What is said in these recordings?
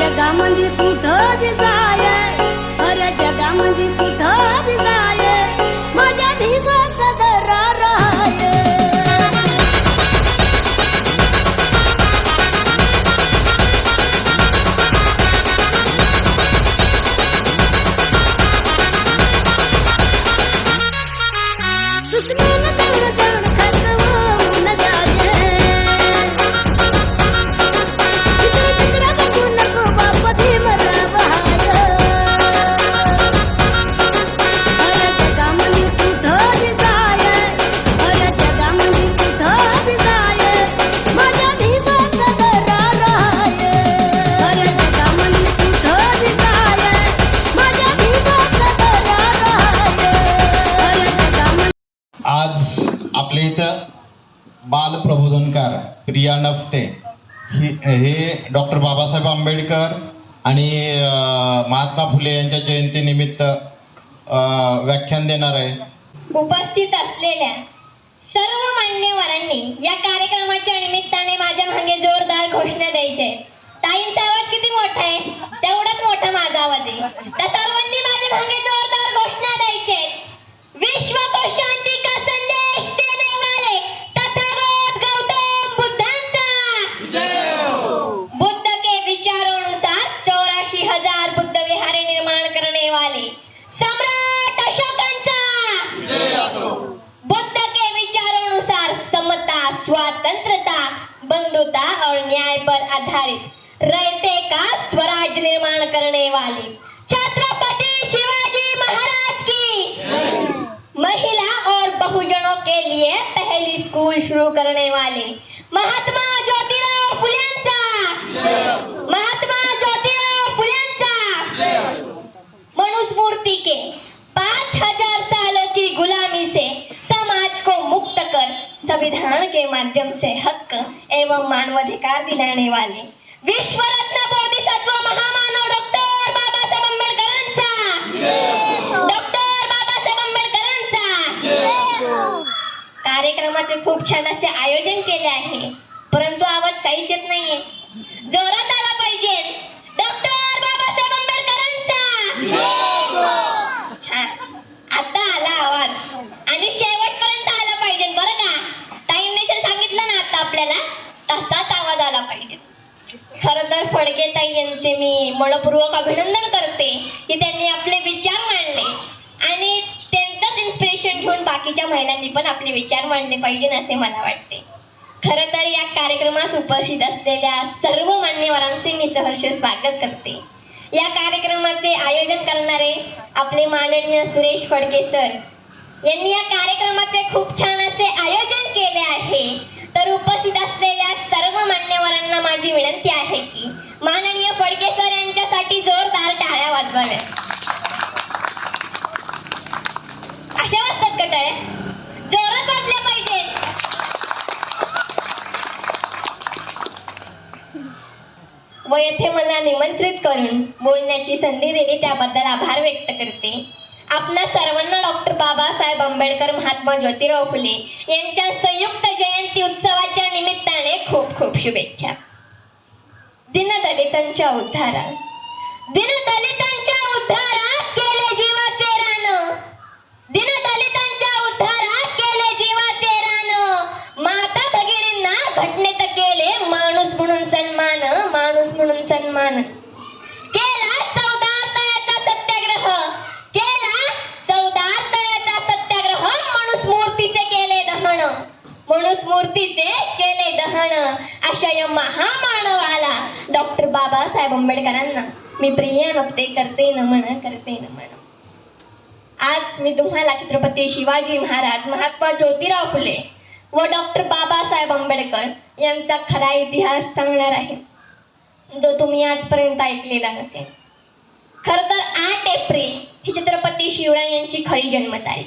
जगामध्ये कुठं बी जाय? खऱ्या जगामध्ये कुठं बी जाय? आज आपल्या इथं बाल प्रबोधनकार प्रिया नफते. ही हे डॉक्टर बाबासाहेब आंबेडकर आणि महात्मा फुले यांच्या जयंतीनिमित्त व्याख्यान देणार आहे. उपस्थित असलेल्या सर्व मान्यवरांनी या कार्यक्रमाच्या निमित्ताने माझ्या मागे जोरदार घोषणा द्यायच्या आहेत ताईंचा आवाज किती मोठा आहे? तेवढाच मोठा माझा आवाज आहे. त्या सर्वांनी माझ्या मागे जोरदार घोषणा द्यायचे. आहेत. विश्व को शांती का स्कूल शुरू करने वाले. महात्मा ज्योतिराव फुलेंचा महात्मा ज्योतिराव फुलेंचा मनुस्मृति के पाँच हजार सालों की गुलामी से समाज को मुक्त कर. संविधान के माध्यम से हक एवं मानवाधिकार दिलाने वाले. विश्व रत्न बोधिसत्व महामानव डॉक्टर बाबासाहेब आंबेडकरांचा. डॉक्टर बाबासाहेब आंबेडकरांचा. कार्यक्रमाचे खूप छान असे आयोजन बाकीच्या महिलांनी पण आपले विचार मांडले पाहिजे असे मला वाटते. खरं तर या कार्यक्रमास उपस्थित असलेल्या सर्व मान्यवरांचे मी सहर्ष स्वागत करते. या कार्यक्रमाचे आयोजन करणारे आपले माननीय सुरेश फडके सर यांनी या कार्यक्रमाचे खूप छान असे आयोजन केले आहे. तर उपस्थित असलेल्या सर्व मान्यवरांना माझी विनंती आहे की माननीय फडके सर यांच्यासाठी जोरदार टाळ्या वाजवाव्या अशा आहे. जोरात वाजल्या पाहिजे. व येथे मला निमंत्रित करून बोलण्याची संधी दिली त्याबद्दल आभार व्यक्त करते. आपल्या सर्वांना डॉक्टर बाबासाहेब आंबेडकर महात्मा ज्योतिराव फुले यांच्या संयुक्त जयंती उत्सवाच्या निमित्ताने खूप खूप शुभेच्छा. दिनदलितांच्या उद्धारा दिनदलितांच्या उद्धारा केले जीवाचे रान दिनदलितांच्या उद्धारात केले जीवाचे रान माता भगिनींना घटनेत केले माणूस म्हणून सन्मान माणूस म्हणून सन्मान केला चौदार तळ्याचा सत्याग्रह केला चौदार तळ्याचा सत्याग्रह मनुस्मूर्तीचे केले दहन मनुस्मूर्तीचे केले दहन अशा या महामानवाला डॉक्टर बाबासाहेब आंबेडकरांना मी प्रिया नपते करते नमन करते नमन. आज मी तुम्हाला छत्रपती शिवाजी महाराज महात्मा ज्योतिराव फुले व डॉक्टर बाबासाहेब आंबेडकर यांचा खरा इतिहास सांगणार आहे. जो तुम्ही आजपर्यंत ऐकलेला नसेल. खरं तर आठ एप्रिल ही छत्रपती शिवराय यांची खरी जन्मतारीख.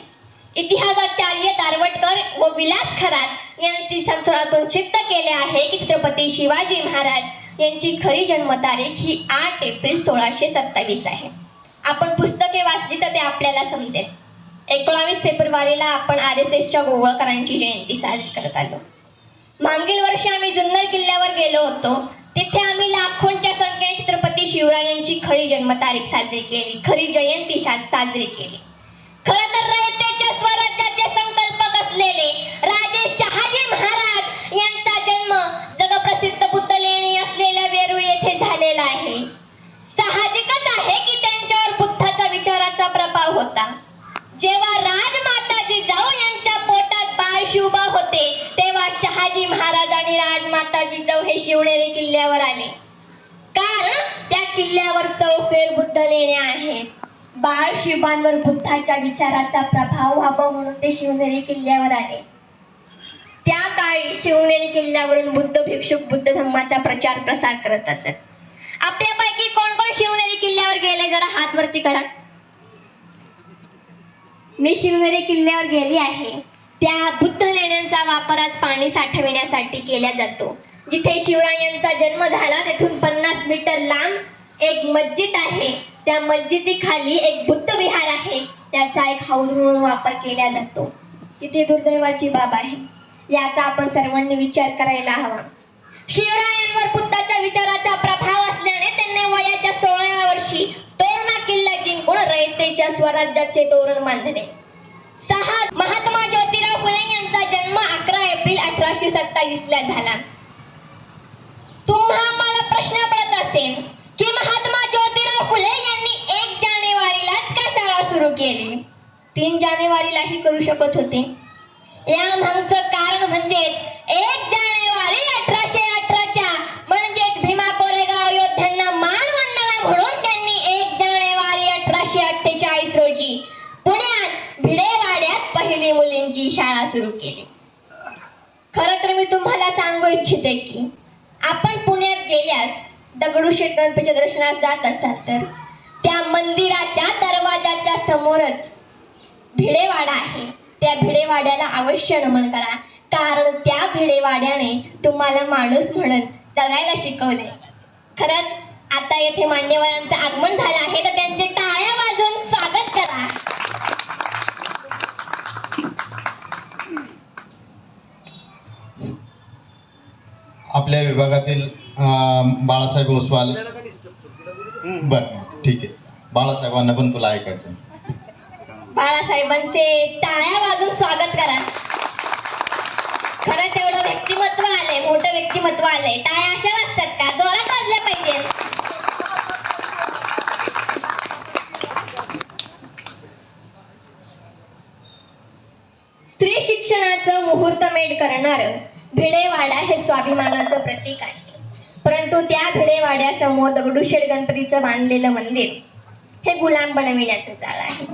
इतिहासाचार्य दारवटकर व विलास खरात यांची संशोधनातून सिद्ध केले आहे की छत्रपती शिवाजी महाराज यांची खरी जन्मतारीख ही आठ एप्रिल सोळाशे सत्तावीस आहे. आपण पुस्तके वाचली तर ते आपल्याला समजेल. एकोणावीस फेब्रुवारीला आपण आर एस एसच्या गोवळकरांची जयंती साजरी करत आलो. मागील वर्षी आम्ही जुन्नर किल्ल्यावर गेलो होतो. तिथे आम्ही लाखोंच्या संख्येने छत्रपती शिवरायांची खरी जन्मतारीख साजरी केली खरी जयंती साजरी केली. खरं तर असलेले राजे शहाजी महाराज यांचा जन्म जगप्रसिद्ध बुद्ध लेणी असलेल्या वेरूळ येथे झालेला आहे. साहजिकच आहे की त्यांच्यावर बुद्धाचा विचाराचा प्रभाव होता. जेव्हा राजमाता जिजाऊ यांच्या पोटात बाळ शिवबा होते तेव्हा शहाजी महाराज आणि राजमाता जिजाऊ हे शिवनेरी किल्ल्यावर आले. कारण त्या किल्ल्यावर चौफेर बुद्ध लेण्या आहेत. बाळ शिवांवर बुद्धाच्या विचाराचा प्रभाव व्हावा म्हणून ते शिवनेरी किल्ल्यावर आले त्या काळी शिवनेरी किल्ल्यावरून बुद्ध भिक्षुक बुद्ध धम्माचा प्रचार प्रसार करत असत. आपल्यापैकी कोण कोण शिवनेरी किल्ल्यावर गेले? जरा हात वरती करा. मी शिवनेरी किल्ल्यावर गेली आहे. त्या बुद्ध लेण्यांचा वापर आज पाणी साठविण्यासाठी केला जातो. जिथे शिवरायांचा जन्म झाला तेथून पन्नास मीटर लांब एक मस्जिद आहे. त्या मस्जिदीखाली एक बुद्ध विहार आहे. त्याचा एक हौद म्हणून वापर केला जातो. किती दुर्दैवाची बाब आहे. याचा आपण सर्वांनी विचार करायला हवा. शिवरायांवर बुद्धाच्या विचाराचा प्रभाव असल्याने त्यांनी वयाच्या सोळाव्या वर्षी तोरणा किल्ला जिंकून रयतेच्या स्वराज्याचे तोरण बांधले. सहा महात्मा ज्योतिराव फुले यांचा जन्म अकरा एप्रिल अठराशे सत्तावीस ला झाला. तुम्हा मला प्रश्न पडत असेल की महात्मा ज्योतिराव फुले यांनी एक जानेवारीलाच का शाळा सुरू केली? तीन जानेवारीलाही करू शकत होते. या मागचं कारण म्हणजेच एक जानेवारी अठराशे अठराच्या म्हणजेच भीमा कोरेगाव योद्ध्यांना मान वंदना म्हणून त्यांनी एक जानेवारी अठराशे अठ्ठेचाळीस रोजी पुण्यात भिडेवाड्यात पहिली मुलींची शाळा सुरू केली. खरं तर मी तुम्हाला सांगू इच्छिते की आपण पुण्यात गेल्यास दगडूशेठ गणपतीच्या दर्शनास जात असतात तर. त्या मंदिराच्या दरवाजाच्या समोरच भिडेवाडा आहे. त्या भिडेवाड्याला अवश्य नमन करा. कारण त्या भिडेवाड्याने तुम्हाला माणूस म्हणून जगायला शिकवले. खरंच आता येथे मान्यवरांचं आगमन झालं आहे तर त्यांचे टाळ्या वाजवून स्वागत करा. आपल्या विभागातील बाळासाहेब ओसवाल. बर ठीक आहे. बाळासाहेबांना पण तुला ऐकायचं बाळासाहेबांचे टाळ्या वाजून स्वागत करा. खरंच एवढं व्यक्तिमत्व आलंय मोठं व्यक्तिमत्व आलंय. टाळ्या अशा वाजतात का? जोरात वाजल्या पाहिजे स्त्री शिक्षणाचं मुहूर्तमेढ करणारं भिडेवाडा हे स्वाभिमानाचं प्रतीक आहे. परंतु त्या भिडेवाड्यासमोर दगडूशेठ गणपतीचं बांधलेलं मंदिर हे गुलाम बनविण्याचं जाळ आहे.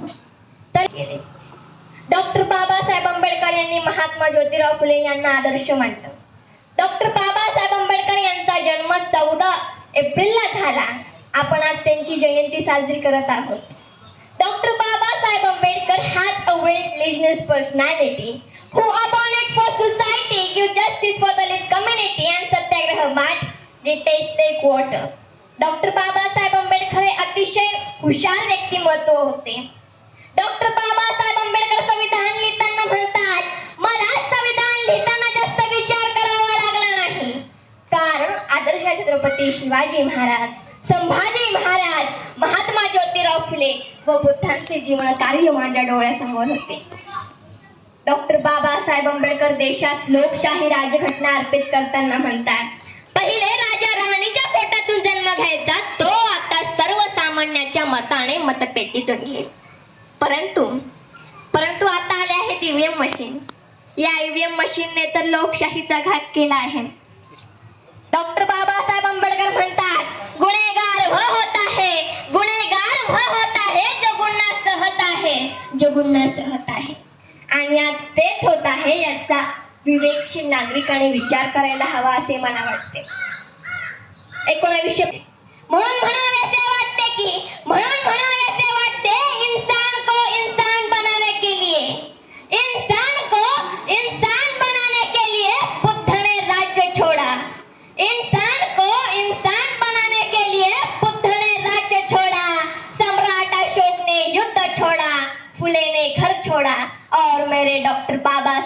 तर केले डॉक्टर बाबासाहेब आंबेडकर यांनी महात्मा ज्योतिराव फुले यांना आदर्श मानलं. डॉक्टर बाबासाहेब आंबेडकर यांचा जन्म चौदा एप्रिलला झाला. आपण आज त्यांची जयंती साजरी करत आहोत. Doctor Babasaheb Ambedkar has a well personality personality who abounded for society give justice for the lit community and satyagraha mart detest like doctor Babasaheb Ambedkar हे अतिशय हुशार व्यक्तिमत्व होते. डॉक्टर बाबासाहेब आंबेडकर संविधान लिहिताना म्हणतात मला संविधान लिहिताना जास्त विचार करावा लागला नाही. कारण आदर्श छत्रपती शिवाजी महाराज संभाजी महाराज महात्मा ज्योतिराव फुले व बुद्धांचे जीवन कार्य माझ्या डोळ्यासमोर होते. डॉक्टर बाबासाहेब आंबेडकर देशास लोकशाही राज्यघटना अर्पित करताना म्हणतात पहिले राजा राणीच्या पोटातून जन्म घ्यायचा तो आता सर्वसामान्याच्या मताने मतपेटीतून घेईल परंतु परंतु आता आले आहेत ईव्हीएम मशीन. या ईव्हीएम मशीनने तर लोकशाहीचा घात केला आहे. डॉक्टर बाबासाहेब आंबेडकर म्हणतात गुन्हेगार व होत आहे गुन्हेगार व होत आहे जो गुन्हा सहत आहे जो गुन्हा सहत आहे. आणि आज तेच होत आहे याचा विवेकशील नागरिकाने विचार करायला हवा असे मला वाटते. एकोणावीसशे म्हणून म्हणावेसे वाटते की म्हणून म्हणावेसे वाटते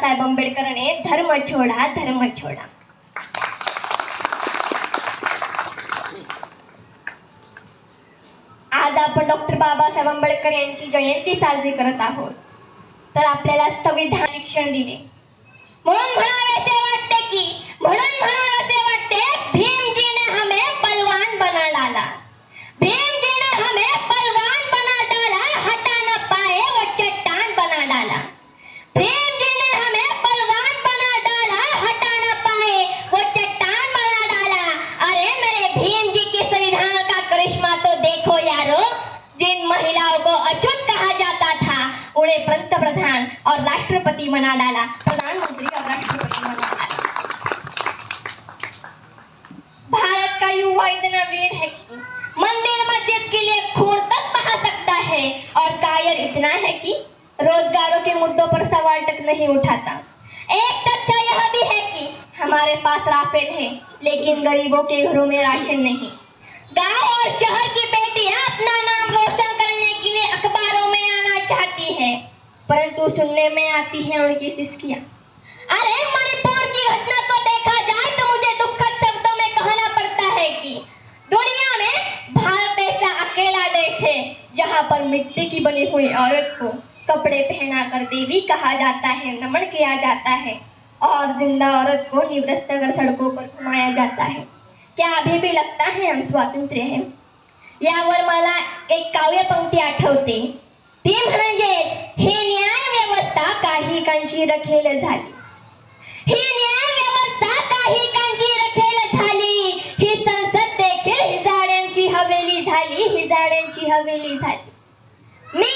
बाबासाहेब आंबेडकरांनी धर्म छोडा धर्म छोडा आज आपण डॉक्टर बाबासाहेब आंबेडकर यांची जयंती साजरी करत आहोत. तर आपल्याला संविधान शिक्षण दिले. म्हणून म्हणावे असे वाटते की म्हणून म्हणावे बना डाला प्रधानमंत्री और राष्ट्रपति बना डाला। भारत का युवा इतना वीर है कि मंदिर मस्जिद के लिए खून तक बहा सकता है और कायर इतना है कि रोजगारों के मुद्दों पर सवाल तक नहीं उठाता। एक तथ्य यह भी है कि हमारे पास राफेल है, लेकिन गरीबों के घरों में राशन नहीं। गाँव और शहर की बेटियाँ अपना नाम रोशन करने के लिए अखबारों में आना चाहती है। परंतु सुनने में आती है उनकी सिस्कियाँ। अरे मणिपुर की घटना को देखा जाए तो मुझे दुखद शब्दों में कहना पड़ता है कि दुनिया में भारत ऐसा अकेला देश है, जहाँ पर मिट्टी की बनी हुई औरत को कपड़े पहना कर देवी कहा जाता है, नमन किया जाता है, और ज़िंदा औरत को निवृत्त कर सड़कों पर घुमाया जाता है। क्या अभी भी लगता है हम स्वातंत्र्य है? यावर मला एक काव्य पंक्ती आठवते। ती म्हणजे ही न्याय व्यवस्था काही कांची रखेल झाली. ही न्याय व्यवस्था काही कांची रखेल झाली. ही संसद देखील हिजाड्यांची हवेली झाली हिजाड्यांची हवेली झाली. मी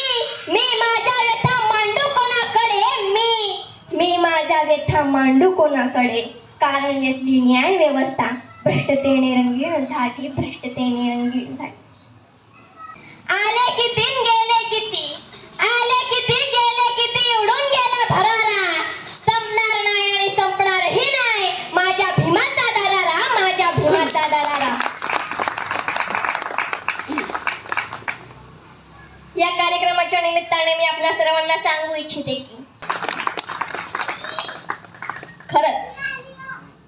मी माझ्या व्यथा मांडू कोणाकडे? मी मी माझ्या व्यथा मांडू कोणाकडे? कारण यातली न्याय व्यवस्था भ्रष्टतेने रंगीण झाली भ्रष्टतेने रंगीण झाली. आले किती गेले किती आले किती गेले किती उडून गेला भरारा. संपणार नाही आणि संपणारही नाही. माझ्या भीमाचा दरारा माझ्या भीमाचा दरारा या कार्यक्रमाच्या निमित्ताने मी आपल्या सर्वांना सांगू इच्छिते की खरंच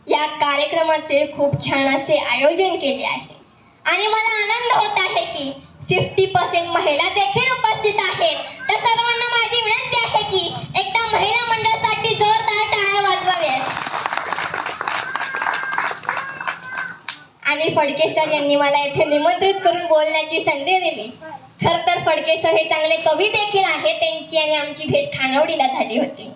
या कार्यक्रमाचे खूप छान असे आयोजन केले आहे. आणि मला आनंद होत आहे की फिफ्टी पर्सेंट महिला देखील उपस्थित आहेत. तर सर्वांना माझी विनंती आहे की एकदा महिला मंडळासाठी जोरदार टाळ्या वाजवाव्यात. आणि फडके सर यांनी मला येथे निमंत्रित करून बोलण्याची संधी दिली. खर तर फडके सर हे चांगले कवी देखील आहेत त्यांची आणि आमची भेट खानावडीला झाली होती.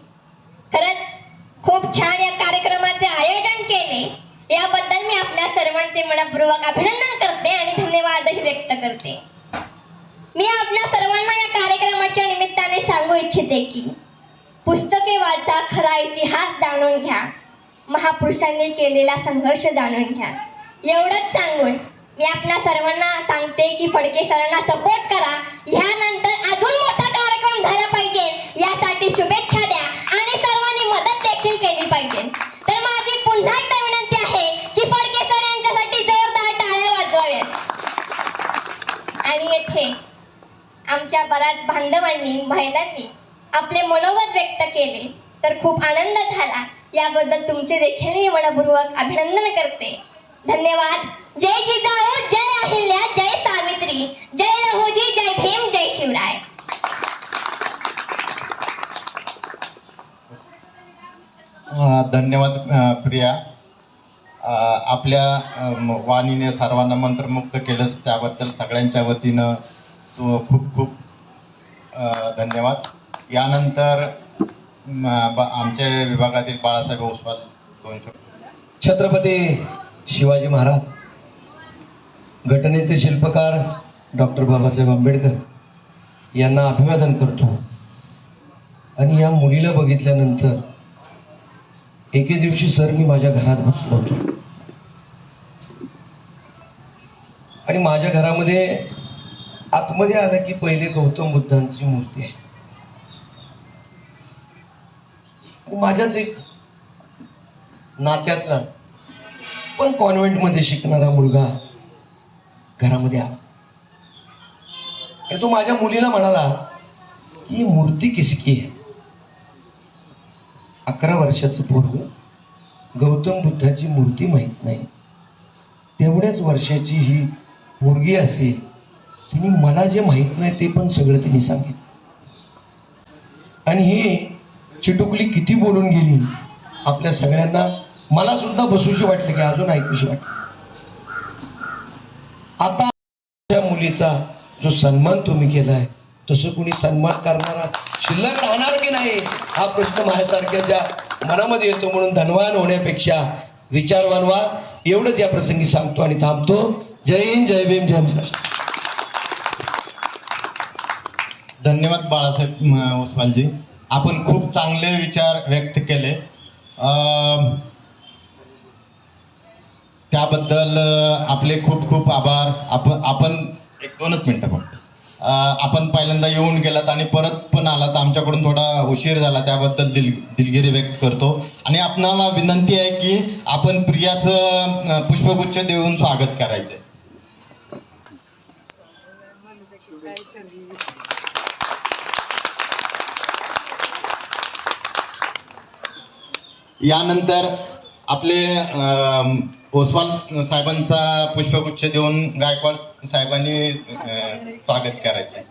खरंच खूप छान या कार्यक्रमाचे आयोजन केले. याबद्दल मी आपल्या सर्वांचे मनपूर्वक अभिनंदन करते आणि धन्यवादही व्यक्त करते. मी आपल्या सर्वांना या कार्यक्रमाच्या निमित्ताने सांगू इच्छिते की पुस्तके वाचा खरा इतिहास जाणून घ्या. महापुरुषांनी केलेला संघर्ष जाणून घ्या. एवढंच सांगून मी आपल्या सर्वांना सांगते की फडके सरांना सपोर्ट करा. ह्यानंतर अजून मोठा कार्यक्रम झाला पाहिजे यासाठी शुभेच्छा द्या आणि सर्वांनी मदत देखील केली पाहिजे तर माझी पुन्हा एकदा विनंती आहे की फडके सर यांच्यासाठी जोरदार टाळ्या वाजवाव्यात आणि येथे आमच्या बऱ्याच बांधवांनी महिलांनी आपले मनोगत व्यक्त केले तर खूप आनंद झाला. याबद्दल तुमचे देखील मी मनपूर्वक अभिनंदन करते. धन्यवाद. जय जिजाऊ जय अहिल्या जय सावित्री जय लहुजी जय भीम जय शिवराय. धन्यवाद प्रिया. आपल्या वाणीने सर्वांना मंत्रमुक्त केलंस त्याबद्दल सगळ्यांच्या वतीनं खूप खूप धन्यवाद. यानंतर आमच्या विभागातील बाळासाहेब ओसवाल छत्रपती शिवाजी महाराज घटनेचे शिल्पकार डॉक्टर बाबासाहेब आंबेडकर यांना अभिवादन करतो. आणि या मुलीला बघितल्यानंतर एके दिवशी सर मी माझ्या घरात बसलो होतो. आणि माझ्या घरामध्ये आतमध्ये आलं की पहिले गौतम बुद्धांची मूर्ती आहे. माझ्याच एक नात्यातला पण कॉन्व्हेंटमध्ये शिकणारा मुलगा घरामध्ये आला. आणि तो माझ्या मुलीला म्हणाला की ही मूर्ती किसकी आहे? अकरा वर्षाचं पूर्व गौतम बुद्धाची मूर्ती माहीत नाही. तेवढ्याच वर्षाची ही मुलगी असेल तिने मला जे माहीत नाही ते पण सगळं तिने सांगितलं. आणि हे चिटुकली किती बोलून गेली आपल्या सगळ्यांना मला सुद्धा बसूशी वाटली की अजून ऐकूशी वाटलं. आता त्या मुलीचा जो सन्मान तुम्ही केलाय तसं कुणी सन्मान करणारा शिल्लक राहणार की नाही हा प्रश्न माझ्यासारख्याच्या मनामध्ये येतो म्हणून धनवान होण्यापेक्षा विचारवान व्हा एवढंच या प्रसंगी सांगतो आणि थांबतो. जय हिंद जय भीम जय महाराष्ट्र. धन्यवाद बाळासाहेब ओसवालजी आपण खूप चांगले विचार व्यक्त केले. त्याबद्दल आपले खूप खूप आभार. आपण आपण एक दोनच मिनटं फक्त. आपण पहिल्यांदा येऊन गेलात आणि परत पण आलात. आमच्याकडून थोडा उशीर झाला त्याबद्दल दिल दिलगिरी व्यक्त करतो. आणि आपणाला विनंती आहे की आपण प्रियाचं पुष्पगुच्छ देऊन स्वागत करायचे यानंतर आपले ओसवाल साहेबांचा पुष्पगुच्छ देऊन गायकवाड साहेबांनी स्वागत करायचे.